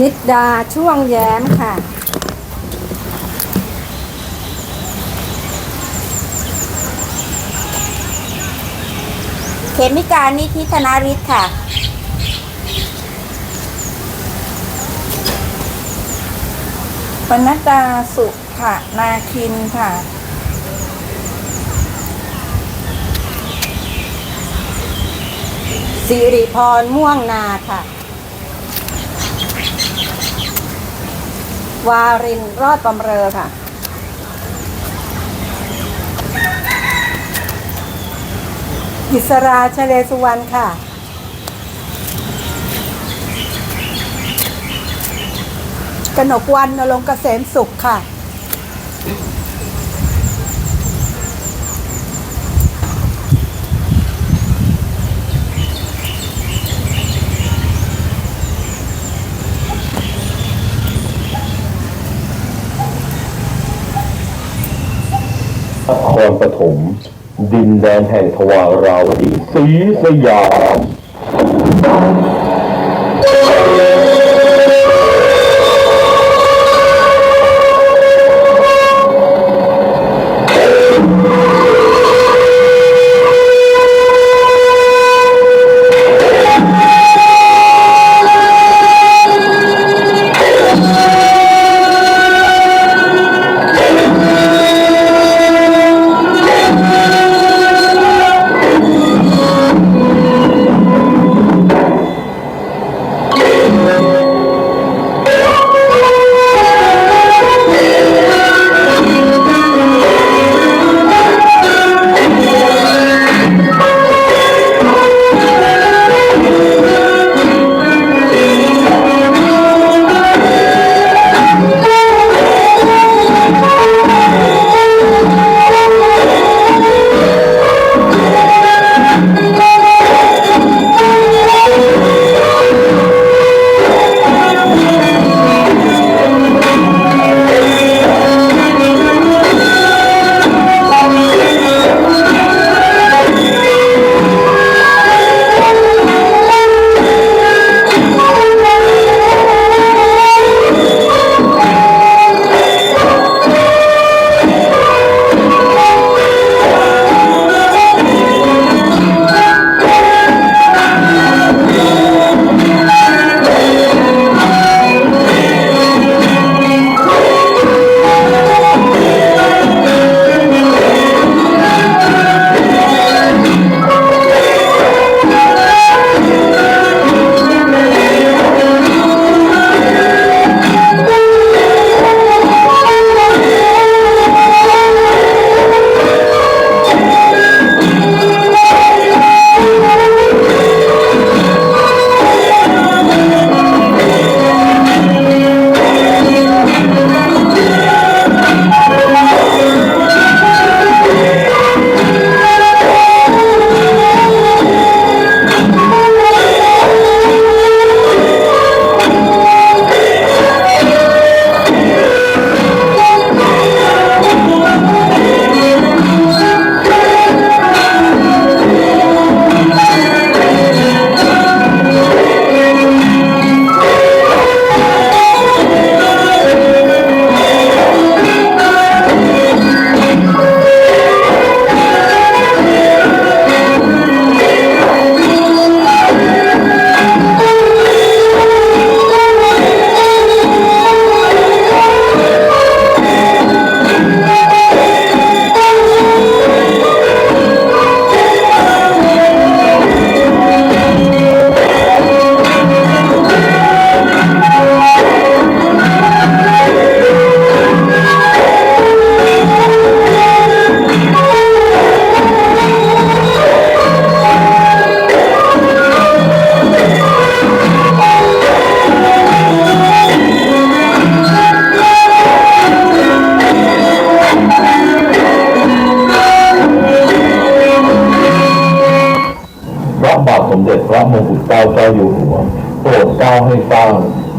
นิดดาช่วงแย้มค่ะ เขมิการนิธิธนาริศค่ะ ปนัดดาสุขะนาคินค่ะสิริพรม่วงนาค่ะ วารินรอดบำเรอค่ะ อิสราชเลสุวรรณค่ะ กนกวันนรงเกษมสุขค่ะ รปฐมดินแดนแห่งทวาราวดีศรีสยามาให้สร้าง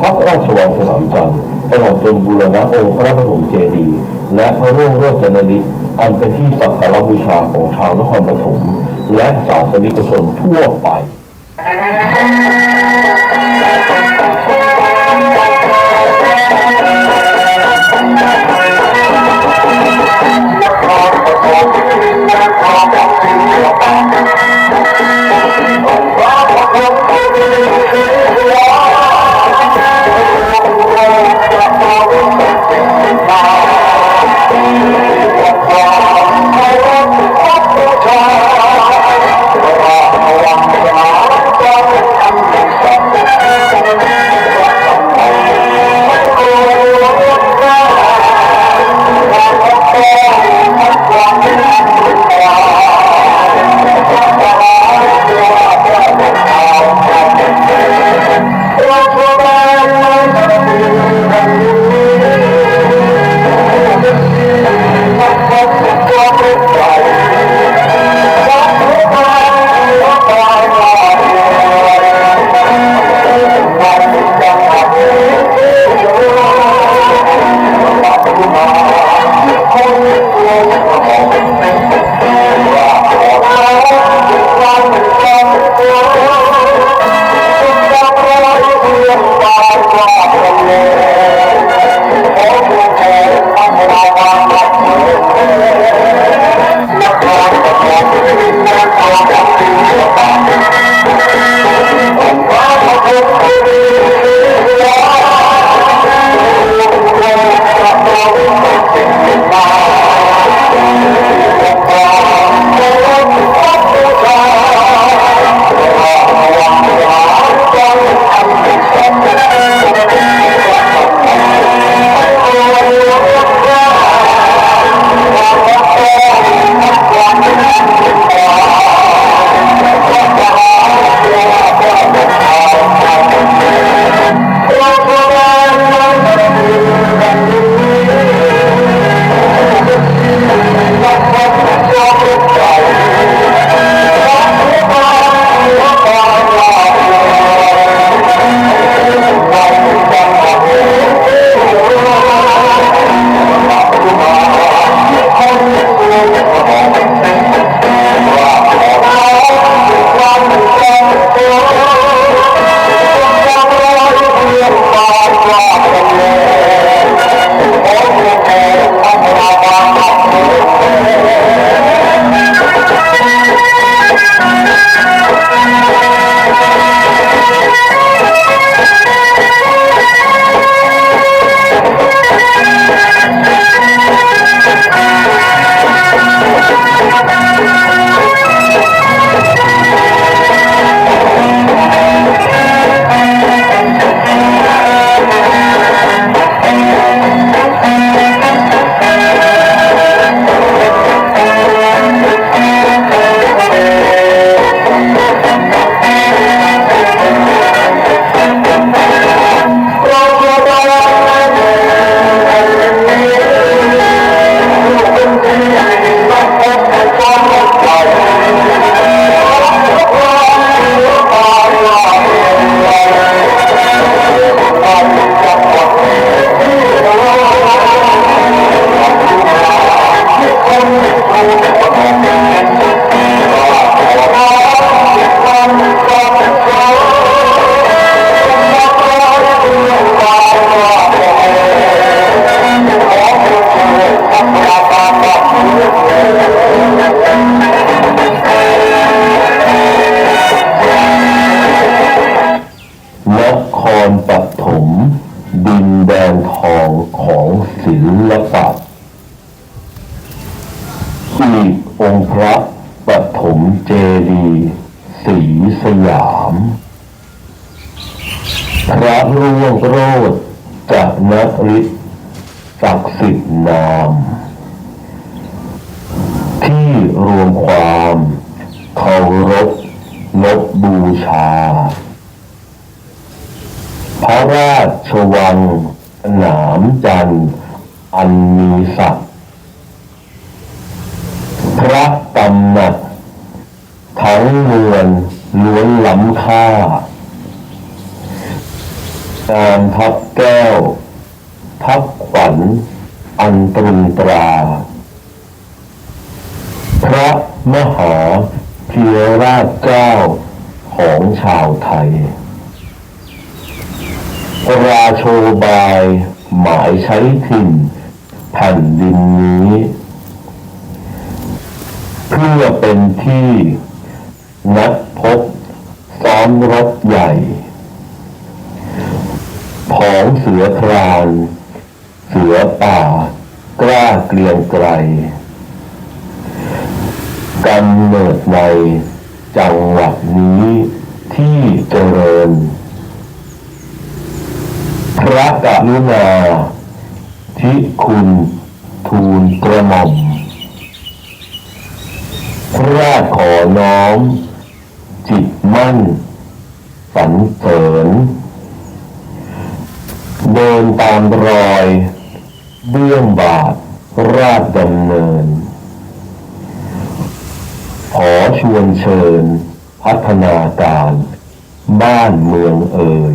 พระราชวังสนามจันทร์ตลอดจนบูรณะองค์พระปฐมเจดีย์และพระร่วงโรจนนิตอันเป็นที่สักการบูชาของชาวนครปฐมและศาสนิกชนทั่วไปนครปฐมนครปฐม นฤทธิ์ศักดิ์สิทธิ์นาม ที่รวมความเคารพลบบูชา พระราชวังสนามจันทร์อันมีศักดิ์พระตำหนักทั้งเรือนล้วนล้ำค่างามทับแก้ว ทับขวัญอันตรึงตรา พระมหาเพียราชเจ้าของชาวไทย ราโชบายหมายใช้ถิ่นแผ่นดินนี้ เพื่อเป็นที่ นัดพบซ้อมรบใหญ่ ของเสือคราน เสือป่า กล้าเกรียงไกรกำเนิดในจังหวัดนี้ที่เจริญ พระกรุณาที่คุณทูลกระหม่อมพระขอน้อม จิตมั่นสันเสริญ เดินตามรอย เบื้องบาท ราชดำเนิน ขอชวนเชิญ พัฒนาการ บ้านเมืองเอ่ย